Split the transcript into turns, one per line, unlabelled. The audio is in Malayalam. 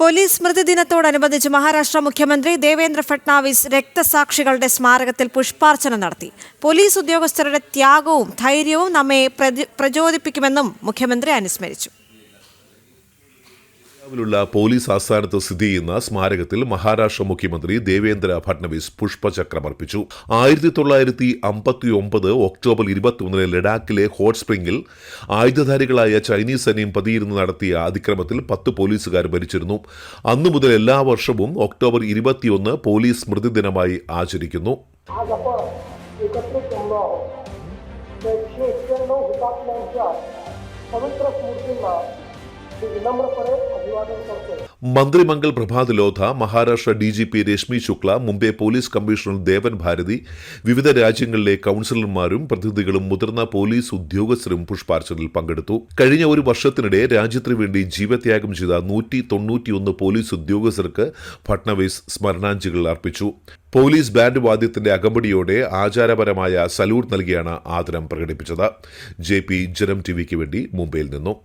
പോലീസ് സ്മൃതി ദിനത്തോടനുബന്ധിച്ച് മഹാരാഷ്ട്ര മുഖ്യമന്ത്രി ദേവേന്ദ്ര ഫട്നാവിസ് രക്തസാക്ഷികളുടെ സ്മാരകത്തിൽ പുഷ്പാർച്ചന നടത്തി. പോലീസ് ഉദ്യോഗസ്ഥരുടെ ത്യാഗവും ധൈര്യവും നമ്മെ പ്രചോദിപ്പിക്കുമെന്നും മുഖ്യമന്ത്രി അനുസ്മരിച്ചു. ിലുള്ള
പോലീസ് ആസ്ഥാനത്ത് സ്ഥിതി ചെയ്യുന്ന സ്മാരകത്തിൽ മഹാരാഷ്ട്ര മുഖ്യമന്ത്രി ദേവേന്ദ്ര ഫട്നവിസ് പുഷ്പചക്രമർപ്പിച്ചു. ആയിരത്തി തൊള്ളായിരത്തി അമ്പത്തി ഒമ്പത് ഒക്ടോബർ ഇരുപത്തിയൊന്നിന് ലഡാക്കിലെ ഹോട്ട് സ്പ്രിംഗിൽ ആയുധധാരികളായ ചൈനീസ് സൈന്യം പതിയിരുന്ന് നടത്തിയ അതിക്രമത്തിൽ പത്ത് പോലീസുകാർ മരിച്ചിരുന്നു. അന്നു മുതൽ എല്ലാ വർഷവും ഒക്ടോബർ ഇരുപത്തിയൊന്ന് പോലീസ് സ്മൃതി ദിനമായി ആചരിക്കുന്നു.
പവിത്ര സ്മൃതി
മന്ത്രി Mangal Prabhat Lodha Maharashtra D G P Rashmi Shukla Mumbai police commissioner Deven Bharti വിവിധ രാജ്യങ്ങളിലെ കൌൺസിലർമാരും പ്രതിനിധികളും മുതിർന്ന പോലീസ് ഉദ്യോഗസ്ഥരും പുഷ്പാർച്ചനയിൽ പങ്കെടുത്തു. കഴിഞ്ഞ ഒരു വർഷത്തിനിടെ രാജ്യത്തിനു വേണ്ടി ജീവത്യാഗം ചെയ്ത നൂറ്റി തൊണ്ണൂറ്റിയൊന്ന് പോലീസ് ഉദ്യോഗസ്ഥർക്ക് ഫട്നവിസ് സ്മരണാഞ്ജലികൾ അർപ്പിച്ചു. പോലീസ് ബാൻഡ് വാദ്യത്തിന്റെ അകമ്പടിയോടെ ആചാരപരമായ സല്യൂട്ട് നൽകിയാണ് ആദരം പ്രകടിപ്പിച്ചത്. ജെ പി ജനം ടിവിക്ക് വേണ്ടി മുംബൈയിൽ നിന്നും.